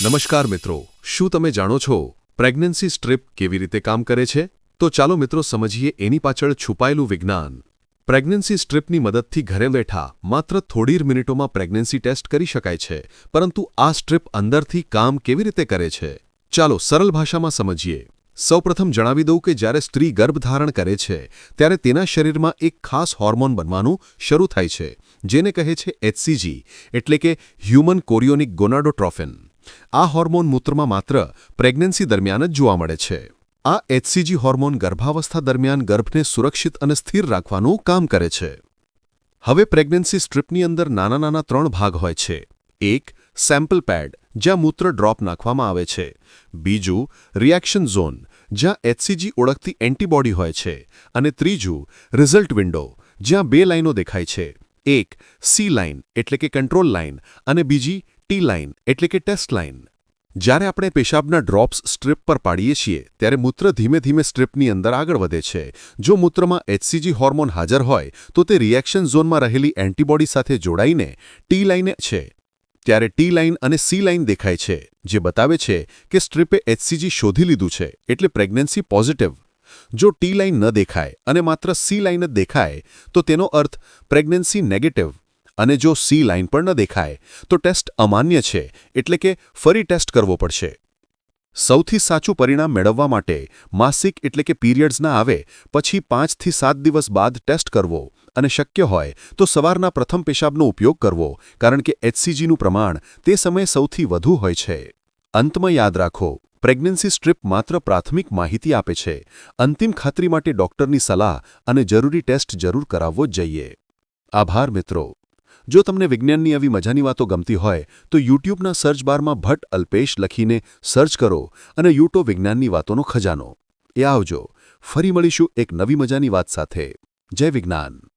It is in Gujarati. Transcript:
નમસ્કાર મિત્રો, શું તમે જાણો છો પ્રેગ્નન્સી સ્ટ્રીપ કેવી રીતે કામ કરે છે? તો ચાલો મિત્રો સમજીએ એની પાછળ છુપાયેલું વિજ્ઞાન. પ્રેગ્નન્સી સ્ટ્રીપની મદદથી ઘરે બેઠા માત્ર થોડી મિનિટોમાં પ્રેગ્નન્સી ટેસ્ટ કરી શકાય છે, પરંતુ આ સ્ટ્રીપ અંદરથી કામ કેવી રીતે કરે છે? ચાલો સરળ ભાષામાં સમજીએ. સૌપ્રથમ જણાવી દઉં કે જ્યારે સ્ત્રી ગર્ભધારણ કરે છે, ત્યારે તેના શરીરમાં એક ખાસ હોર્મોન બનવાનું શરૂ થાય છે, જેને કહે છે એચસીજી એટલે કે હ્યુમન કોરિયોનિક ગોનાડોટ્રોફિન. આ હોર્મોન મૂત્રમાં માત્ર પ્રેગ્નન્સી દરમિયાન જ જોવા મળે છે. આ એચસીજી હોર્મોન ગર્ભાવસ્થા દરમિયાન ગર્ભને સુરક્ષિત અને સ્થિર રાખવાનું કામ કરે છે. હવે પ્રેગ્નન્સી સ્ટ્રીપની અંદર નાના નાના ત્રણ ભાગ હોય છે. એક સેમ્પલ પેડ જ્યાં મૂત્ર ડ્રોપ નાખવામાં આવે છે. બીજું રિએક્શન ઝોન જ્યાં એચસીજી ઓળખતી એન્ટીબોડી હોય છે. અને ત્રીજું રિઝલ્ટ વિન્ડો જ્યાં બે લાઇનો દેખાય છે. એક સી લાઇન એટલે કે કંટ્રોલ લાઇન અને બીજી ટી લાઇન એટલે કે ટેસ્ટ લાઇન જ્યારે આપણે પેશાબના ડ્રોપ્સ સ્ટ્રીપ પર પાડીએ છીએ, ત્યારે મૂત્ર ધીમે ધીમે સ્ટ્રીપની અંદર આગળ વધે છે. જો મૂત્રમાં એચસીજી હોર્મોન હાજર હોય, તો તે રિએક્શન ઝોનમાં રહેલી એન્ટીબોડી સાથે જોડાઈને ટી લાઈને છે. ત્યારે ટી લાઇન અને સી લાઇન દેખાય છે, જે બતાવે છે કે સ્ટ્રીપે એચસીજી શોધી લીધું છે, એટલે પ્રેગ્નન્સી પોઝિટિવ જો ટી લાઇન ન દેખાય અને માત્ર સી લાઇન જ દેખાય, તો તેનો અર્થ પ્રેગ્નન્સી નેગેટિવ અને જો સી લાઇન પણ ન દેખાય, તો ટેસ્ટ અમાન્ય છે, એટલે કે ફરી ટેસ્ટ કરવો પડશે. સૌથી સાચું પરિણામ મેળવવા માટે માસિક એટલે કે પીરિયડ્સ ના આવે, પછી પાંચથી સાત દિવસ બાદ ટેસ્ટ કરવો, અને શક્ય હોય તો સવારના પ્રથમ પેશાબનો ઉપયોગ કરવો, કારણ કે એચસીજીનું પ્રમાણ તે સમયે સૌથી વધુ હોય છે. અંતમાં યાદ રાખો, પ્રેગ્નન્સી સ્ટ્રીપ માત્ર પ્રાથમિક માહિતી આપે છે, અંતિમ ખાતરી માટે ડોક્ટરની સલાહ અને જરૂરી ટેસ્ટ જરૂર કરાવવો જ જોઈએ. આભાર મિત્રો. જો તમને વિજ્ઞાનની આવી મજાની વાતો ગમતી હોય, તો યુટ્યુબના સર્ચ બારમાં ભટ્ટ અલ્પેશ લખીને સર્ચ કરો અને યુટો વિજ્ઞાનની વાતોનો ખજાનો. એ આવજો. ફરી મળીશું એક નવી મજાની વાત સાથે. જય વિજ્ઞાન.